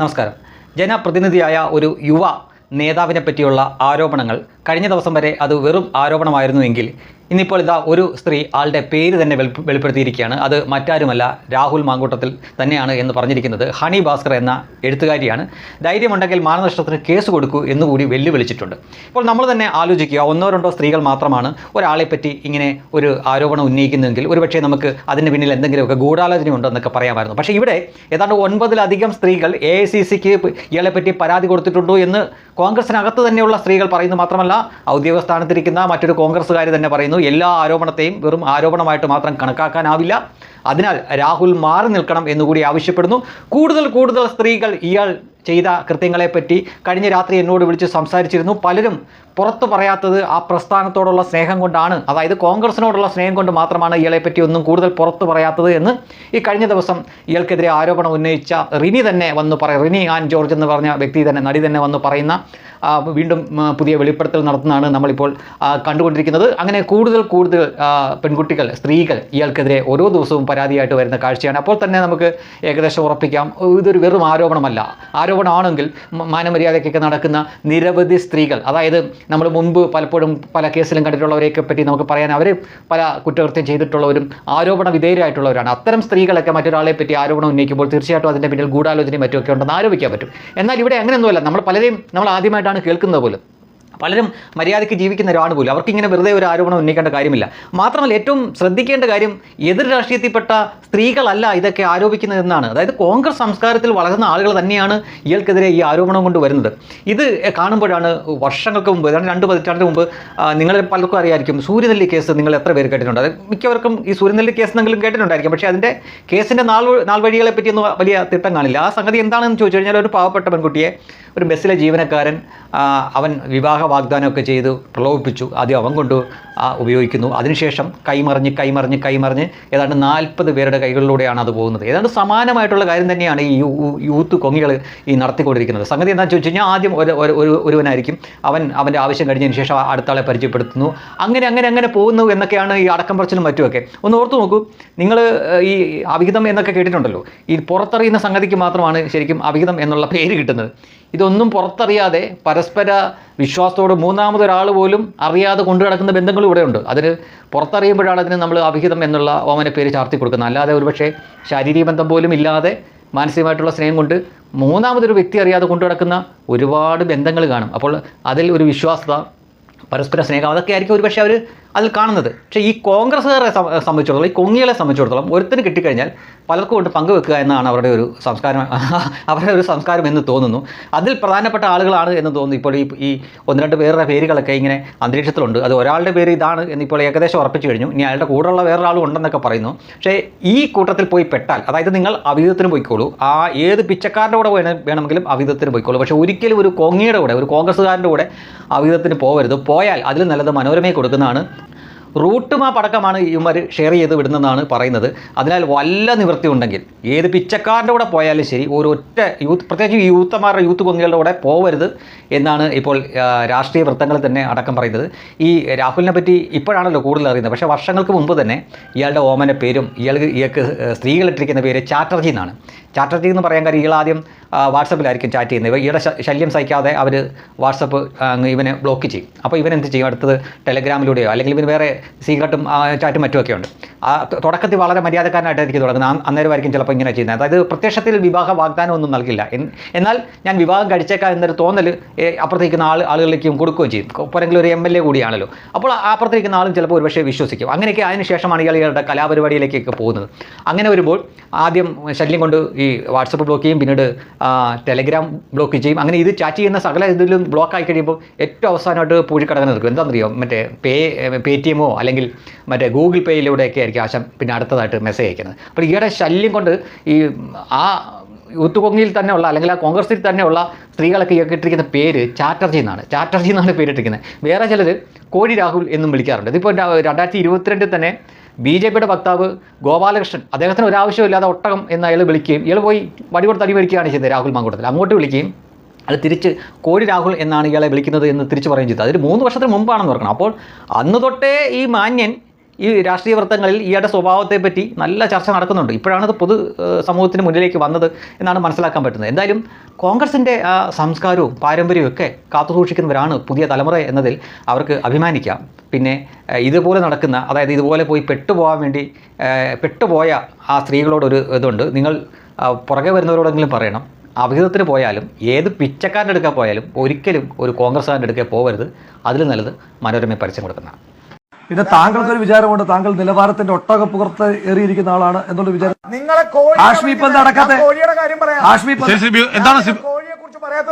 നമസ്കാരം. ജനപ്രതിനിധിയായ ഒരു യുവ നേതാവിനെ പറ്റിയുള്ള ആരോപണങ്ങൾ കഴിഞ്ഞ ദിവസം വരെ അത് വെറും ആരോപണമായിരുന്നുവെങ്കിൽ ഇന്നിപ്പോൾ ഇതാ ഒരു സ്ത്രീ ആളുടെ പേര് തന്നെ വെളിപ്പ- വെളിപ്പെടുത്തിയിരിക്കുകയാണ്. അത് മറ്റാരുമല്ല രാഹുൽ മാങ്കൂട്ടത്തിൽ തന്നെയാണ് എന്ന് പറഞ്ഞിരിക്കുന്നത്. ഹണി ഭാസ്കർ എന്ന എഴുത്തുകാരിയാണ്. ധൈര്യമുണ്ടെങ്കിൽ മാനനഷ്ടത്തിന് കേസ് കൊടുക്കൂ എന്നുകൂടി വെല്ലുവിളിച്ചിട്ടുണ്ട്. ഇപ്പോൾ നമ്മൾ തന്നെ ആലോചിക്കുക ഒന്നോ രണ്ടോ സ്ത്രീകൾ മാത്രമാണ് ഒരാളെ പറ്റി ഇങ്ങനെ ഒരു ആരോപണം ഉന്നയിക്കുന്നതെങ്കിൽ ഒരുപക്ഷെ നമുക്ക് അതിന് പിന്നിൽ എന്തെങ്കിലുമൊക്കെ ഗൂഢാലോചന ഉണ്ടെന്നൊക്കെ പറയാമായിരുന്നു. പക്ഷേ ഇവിടെ ഏതാണ്ട് ഒൻപതിലധികം സ്ത്രീകൾ എ ഐ സി സിക്ക് ഇയാളെപ്പറ്റി പരാതി കൊടുത്തിട്ടുണ്ടോ എന്ന് കോൺഗ്രസിനകത്ത് തന്നെയുള്ള സ്ത്രീകൾ പറയുന്നു മാത്രമല്ല ഔദ്യോഗിക സ്ഥാനത്തിരിക്കുന്ന മറ്റൊരു കോൺഗ്രസ്സുകാർ തന്നെ പറയുന്നു എല്ലാ ആരോപണത്തെയും വെറും ആരോപണമായിട്ട് മാത്രം കണക്കാക്കാനാവില്ല. അതിനാൽ രാഹുൽ മാറി നിൽക്കണം എന്നുകൂടി ആവശ്യപ്പെടുന്നു. കൂടുതൽ കൂടുതൽ സ്ത്രീകൾ ഇയാൾ ചെയ്ത കൃത്യങ്ങളെപ്പറ്റി കഴിഞ്ഞ രാത്രി എന്നോട് വിളിച്ച് സംസാരിച്ചിരുന്നു. പലരും പുറത്തു പറയാത്തത് ആ പ്രസ്ഥാനത്തോടുള്ള സ്നേഹം കൊണ്ടാണ്. അതായത് കോൺഗ്രസിനോടുള്ള സ്നേഹം കൊണ്ട് മാത്രമാണ് ഇയാളെപ്പറ്റി ഒന്നും കൂടുതൽ പുറത്തു പറയാത്തത് എന്ന് ഈ കഴിഞ്ഞ ദിവസം ഇയാൾക്കെതിരെ ആരോപണം ഉന്നയിച്ച റിനി തന്നെ വന്ന് പറയും റിനി ആൻ ജോർജ് എന്ന് പറഞ്ഞ വ്യക്തി തന്നെ നടി തന്നെ വന്ന് പറയുന്ന വീണ്ടും പുതിയ വെളിപ്പെടുത്തൽ നടത്തുന്നതാണ് നമ്മളിപ്പോൾ കണ്ടുകൊണ്ടിരിക്കുന്നത്. അങ്ങനെ കൂടുതൽ കൂടുതൽ പെൺകുട്ടികൾ സ്ത്രീകൾ ഇയാൾക്കെതിരെ ഓരോ ദിവസവും പരാതിയായിട്ട് വരുന്ന കാഴ്ചയാണ്. അപ്പോൾ തന്നെ നമുക്ക് ഏകദേശം ഉറപ്പിക്കാം. ഇതൊരു വെറും ആരോപണമല്ല. ആരോപണമാണെങ്കിൽ മാനമര്യാദയ്ക്കൊക്കെ നടക്കുന്ന നിരവധി സ്ത്രീകൾ അതായത് നമ്മൾ മുൻപ് പലപ്പോഴും പല കേസിലും കണ്ടിട്ടുള്ളവരെയൊക്കെ പറ്റി നമുക്ക് പറയാൻ അവർ പല കുറ്റകൃത്യം ചെയ്തിട്ടുള്ളവരും ആരോപണ വിധേയരായിട്ടുള്ളവരാണ്. അത്തരം സ്ത്രീകളൊക്കെ മറ്റൊരാളെ പറ്റി ആരോപണം ഉന്നയിക്കുമ്പോൾ തീർച്ചയായിട്ടും അതിന്റെ പിന്നിൽ ഗൂഢാലോചനയും മറ്റുമൊക്കെ ഉണ്ടെന്ന് ആരോപിക്കാൻ പറ്റും. എന്നാൽ ഇവിടെ അങ്ങനെയൊന്നുമല്ല. നമ്മൾ പലരെയും നമ്മൾ ആദ്യമായിട്ടാണ് കേൾക്കുന്നത് പോലും. പലരും മര്യാദയ്ക്ക് ജീവിക്കുന്ന ഒരാൾ പോലും അവർക്കിങ്ങനെ വെറുതെ ഒരു ആരോപണം ഉന്നയിക്കേണ്ട കാര്യമില്ല. മാത്രമല്ല ഏറ്റവും ശ്രദ്ധിക്കേണ്ട കാര്യം എതിർ രാഷ്ട്രീയത്തിൽപ്പെട്ട സ്ത്രീകളല്ല ഇതൊക്കെ ആരോപിക്കുന്നതെന്നാണ് അതായത് കോൺഗ്രസ് സംസ്കാരത്തിൽ വളർന്ന ആളുകൾ തന്നെയാണ് ഇയാൾക്കെതിരെ ഈ ആരോപണം കൊണ്ട് വരുന്നത്. ഇത് കാണുമ്പോഴാണ് വർഷങ്ങൾക്ക് മുമ്പ് രണ്ട് പതിറ്റാണ്ടിന് മുമ്പ് നിങ്ങൾ പലർക്കും അറിയായിരിക്കും സൂര്യനെല്ലി കേസ് നിങ്ങൾ എത്ര പേര് കേട്ടിട്ടുണ്ട്? അത് മിക്കവർക്കും ഈ സൂര്യനെല്ലി കേസ് എന്നെങ്കിലും കേട്ടിട്ടുണ്ടായിരിക്കും. പക്ഷേ അതിന്റെ കേസിന്റെ നാൾ നാൾ വഴികളെ പറ്റിയൊന്നും വലിയ തിട്ടം കാണില്ല. ആ സംഗതി എന്താണെന്ന് ചോദിച്ചു കഴിഞ്ഞാൽ ഒരു പാവപ്പെട്ട പെൺകുട്ടിയെ ഒരു ബസ്സിലെ ജീവനക്കാരൻ അവൻ വിവാഹ വാഗ്ദാനമൊക്കെ ചെയ്ത് പ്രലോഭിപ്പിച്ചു. ആദ്യം അവൻ കൊണ്ട് ഉപയോഗിക്കുന്നു. അതിനുശേഷം കൈമറിഞ്ഞ് കൈമറിഞ്ഞ് കൈമറിഞ്ഞ് ഏതാണ്ട് നാൽപ്പത് പേരുടെ കൈകളിലൂടെയാണ് അത് പോകുന്നത്. ഏതാണ്ട് സമാനമായിട്ടുള്ള കാര്യം തന്നെയാണ് ഈ യൂത്ത് കൊങ്ങികൾ ഈ നടത്തിക്കൊണ്ടിരിക്കുന്നത്. സംഗതി എന്താണെന്ന് ചോദിച്ചു കഴിഞ്ഞാൽ ആദ്യം ഒരു ഒരു- ഒരു ഒരുവനായിരിക്കും. അവൻ അവന്റെ ആവശ്യം കഴിഞ്ഞതിന് ശേഷം അടുത്താളെ പരിചയപ്പെടുത്തുന്നു. അങ്ങനെ അങ്ങനെ അങ്ങനെ പോകുന്നു എന്നൊക്കെയാണ് ഈ അടക്കം പറച്ചിലും മറ്റുമൊക്കെ. ഒന്ന് ഓർത്ത് നോക്കൂ. നിങ്ങൾ ഈ അവിഹിതം എന്നൊക്കെ കേട്ടിട്ടുണ്ടല്ലോ. ഈ പുറത്തറിയുന്ന സംഗതിക്ക് മാത്രമാണ് ശരിക്കും അവിഹിതം എന്നുള്ള പേര് കിട്ടുന്നത്. ഇതൊന്നും പുറത്തറിയാതെ പരസ്പര വിശ്വാസത്തോട് മൂന്നാമതൊരാൾ പോലും അറിയാതെ കൊണ്ടു കിടക്കുന്ന ബന്ധങ്ങൾ ഇവിടെ ഉണ്ട് അതിന് പുറത്തറിയുമ്പോഴാണ് അതിന് നമ്മൾ അഭിഹിതം എന്നുള്ള ഓമനെ പേര് ചാർത്തി കൊടുക്കുന്നത്. അല്ലാതെ ഒരുപക്ഷെ ശാരീരിക ബന്ധം പോലും ഇല്ലാതെ മാനസികമായിട്ടുള്ള സ്നേഹം കൊണ്ട് മൂന്നാമതൊരു വ്യക്തി അറിയാതെ കൊണ്ടു കിടക്കുന്ന ഒരുപാട് ബന്ധങ്ങൾ കാണും. അപ്പോൾ അതിൽ ഒരു വിശ്വാസത പരസ്പര സ്നേഹം അതൊക്കെ ആയിരിക്കും ഒരു പക്ഷേ അവർ അതിൽ കാണുന്നത്. പക്ഷേ ഈ കോൺഗ്രസ്സുകാരെ സംബന്ധിച്ചിടത്തോളം ഈ കൊങ്ങികളെ സംബന്ധിച്ചിടത്തോളം ഒരുത്തിന് കിട്ടിക്കഴിഞ്ഞാൽ പലർക്കും കൊണ്ട് പങ്കുവെക്കുക എന്നാണ് അവരുടെ ഒരു സംസ്കാരം അവരുടെ ഒരു സംസ്കാരം എന്ന് തോന്നുന്നു. അതിൽ പ്രധാനപ്പെട്ട ആളുകളാണ് എന്ന് തോന്നുന്നു. ഇപ്പോൾ ഈ ഈ ഒന്ന് രണ്ട് പേരുടെ പേരുകളൊക്കെ ഇങ്ങനെ അന്തരീക്ഷത്തിലുണ്ട്. അത് ഒരാളുടെ പേര് ഇതാണ് എന്നിപ്പോൾ ഏകദേശം ഉറപ്പിച്ചു കഴിഞ്ഞു. ഇനി അയാളുടെ കൂടെയുള്ള വേറൊരാളും ഉണ്ടെന്നൊക്കെ പറയുന്നു. പക്ഷേ ഈ കൂട്ടത്തിൽ പോയി പെട്ടാൽ അതായത് നിങ്ങൾ അവിധത്തിന് പോയിക്കോളൂ. ആ ഏത് പിച്ചക്കാരുടെ കൂടെ വേണ വേണമെങ്കിലും അവിധത്തിന് പോയിക്കോളൂ. പക്ഷേ ഒരിക്കലും ഒരു കൊങ്ങിയുടെ കൂടെ ഒരു കോൺഗ്രസ്സുകാരന്റെ കൂടെ അവിധത്തിന് പോകരുത് പോയാൽ അതിൽ നല്ലത് മനോരമയെ കൊടുക്കുന്നതാണ് റൂട്ട് മാപ്പ് അടക്കമാണ് ഇവന്മാർ ഷെയർ ചെയ്ത് വിടുന്നതെന്നാണ് പറയുന്നത്. അതിനാൽ വല്ല നിവൃത്തി ഉണ്ടെങ്കിൽ ഏത് പിച്ചക്കാരന്റെ കൂടെ പോയാലും ശരി ഒരൊറ്റ യൂത്ത് പ്രത്യേകിച്ച് യൂത്തമാരുടെ യൂത്ത് പൊങ്ങികളുടെ കൂടെ പോവരുത് എന്നാണ് ഇപ്പോൾ രാഷ്ട്രീയ വൃത്തങ്ങളിൽ തന്നെ അടക്കം പറയുന്നത്. ഈ രാഹുലിനെ പറ്റി ഇപ്പോഴാണല്ലോ കൂടുതൽ അറിയുന്നത്. പക്ഷേ വർഷങ്ങൾക്ക് മുമ്പ് തന്നെ ഇയാളുടെ ഓമന പേരും ഇയാൾക്ക് ഇയാൾക്ക് സ്ത്രീകളിട്ടിരിക്കുന്ന പേര് ചാറ്റർജി എന്നാണ്. ചാറ്റർജി എന്ന് പറയാൻ കാര്യം ആ, വാട്സപ്പിലായിരിക്കും ചാറ്റ് ചെയ്യുന്നത്. ഇവ- ഈയുടെ ശല്യം സഹിക്കാതെ അവർ വാട്സപ്പ് അങ്ങ് ഇവനെ ബ്ലോക്ക് ചെയ്യും. അപ്പോൾ ഇവൻ എന്ത് ചെയ്യും? അടുത്തത് ടെലഗ്രാമിലൂടെയോ അല്ലെങ്കിൽ ഇവന് വേറെ സീക്രട്ടും ചാറ്റും മറ്റുമൊക്കെ ഉണ്ട്. ആ തുടക്കത്തിൽ വളരെ മര്യാദക്കാരനായിട്ടായിരിക്കും തുടങ്ങുന്നത് അന്നേരമായിരിക്കും ചിലപ്പോൾ ഇങ്ങനെ ചെയ്യുന്നത്. അതായത് പ്രത്യക്ഷത്തിൽ വിവാഹ വാഗ്ദാനം ഒന്നും നൽകില്ല. എന്നാൽ ഞാൻ വിവാഹം കഴിച്ചേക്കാം എന്നൊരു തോന്നൽ അപ്പുറത്തേക്കുന്ന ആൾ ആളുകളിലേക്കും കൊടുക്കുകയും ചെയ്യും. പുറമെങ്കിലും ഒരു എം എൽ എ കൂടിയാണല്ലോ. അപ്പോൾ അപ്പുറത്തേക്കുന്ന ആളും ചിലപ്പോൾ ഒരുപക്ഷെ വിശ്വസിക്കും. അങ്ങനെയൊക്കെ അതിന് ശേഷമാണ് ഇയാളുടെ കലാപരിപാടിയിലേക്കൊക്കെ പോകുന്നത്. അങ്ങനെ വരുമ്പോൾ ആദ്യം ശല്യം കൊണ്ട് ഈ വാട്സപ്പ് ബ്ലോക്ക് ചെയ്യും. പിന്നീട് ടെലഗ്രാം ബ്ലോക്ക് ചെയ്യും. അങ്ങനെ ഇത് ചാറ്റ് ചെയ്യുന്ന സകല ഇതിലും ബ്ലോക്ക് ആയി കഴിയുമ്പോൾ ഏറ്റവും അവസാനമായിട്ട് പൂഴിക്കടങ്ങനെ നിൽക്കും. എന്താണെന്നറിയോ? മറ്റേ പേ പേ ടി എമ്മോ അല്ലെങ്കിൽ മറ്റേ ഗൂഗിൾ പേയിലൂടെയൊക്കെ ആയിരിക്കും ആശം പിന്നെ അടുത്തതായിട്ട് മെസ്സേജ് അയക്കുന്നത്. അപ്പോൾ ഈയുടെ ശല്യം കൊണ്ട് ഈ ആ യൂത്ത് തന്നെ തന്നെയുള്ള അല്ലെങ്കിൽ ആ കോൺഗ്രസിൽ തന്നെയുള്ള സ്ത്രീകളൊക്കെ ഇട്ടിരിക്കുന്ന പേര് ചാറ്റർജി എന്നാണ്. ചാറ്റർജി എന്നാണ് പേരിട്ടിരിക്കുന്നത്. വേറെ ചിലർ കോഴി രാഹുൽ എന്നും വിളിക്കാറുണ്ട്. ഇതിപ്പോൾ രണ്ടായിരത്തി ഇരുപത്തിരണ്ടിൽ തന്നെ ബി ജെ പിയുടെ വക്താവ് ഗോപാലകൃഷ്ണൻ. അദ്ദേഹത്തിന് ഒരാവശ്യമില്ലാതെ ഒട്ടകം എന്ന് അയാൾ വിളിക്കുകയും ഇയാൾ പോയി വടി കൊടുത്ത് അടി മേടിക്കുകയാണ് ചെയ്തത് രാഹുൽ മാങ്കൂട്ടത്തിൽ. അങ്ങോട്ട് വിളിക്കുകയും അത് തിരിച്ച് കോരി രാഹുൽ എന്നാണ് ഇയാളെ വിളിക്കുന്നത് എന്ന് തിരിച്ച് പറയുകയും ചെയ്തത് അതൊരു മൂന്ന് വർഷത്തിന് മുമ്പാണെന്ന് ഓർക്കണം. അപ്പോൾ അന്ന് തൊട്ടേ ഈ മാന്യൻ ഈ രാഷ്ട്രീയ വൃത്തങ്ങളിൽ ഈയുടെ സ്വഭാവത്തെ പറ്റി നല്ല ചർച്ച നടക്കുന്നുണ്ട്. ഇപ്പോഴാണ് അത് പൊതു സമൂഹത്തിന് മുന്നിലേക്ക് വന്നത് എന്നാണ് മനസ്സിലാക്കാൻ പറ്റുന്നത്. എന്തായാലും കോൺഗ്രസിന്റെ ആ സംസ്കാരവും പാരമ്പര്യവും ഒക്കെ കാത്തുസൂക്ഷിക്കുന്നവരാണ് പുതിയ തലമുറ എന്നതിൽ അവർക്ക് അഭിമാനിക്കാം. പിന്നെ ഇതുപോലെ നടക്കുന്ന അതായത് ഇതുപോലെ പോയി പെട്ടുപോകാൻ വേണ്ടി പെട്ടുപോയ ആ സ്ത്രീകളോടൊരു ഇതുണ്ട്. നിങ്ങൾ പുറകെ വരുന്നവരോടെങ്കിലും പറയണം. അഭിഹിതത്തിന് പോയാലും ഏത് പിച്ചക്കാരന്റെ അടുക്കാൻ പോയാലും ഒരിക്കലും ഒരു കോൺഗ്രസ്സുകാരന്റെ എടുക്കാൻ പോകരുത് അതിൽ നല്ലത് മനോരമയെ പരസ്യം കൊടുക്കുന്നതാണ്. പിന്നെ താങ്കൾക്ക് ഒരു വിചാരമുണ്ട് താങ്കൾ നിലവാരത്തിന്റെ ഒട്ടക പുറത്ത് ഏറിയിരിക്കുന്ന ആളാണ് എന്നുള്ള വിചാരം. നിങ്ങളെ കോഴി ആഷ്മി പന്ത് എന്താ കോഴിയുടെ കാര്യം പറയാം. ആഷ്മി ശരി, എന്താണ് കോഴിയെ കുറിച്ച് പറയാത്ത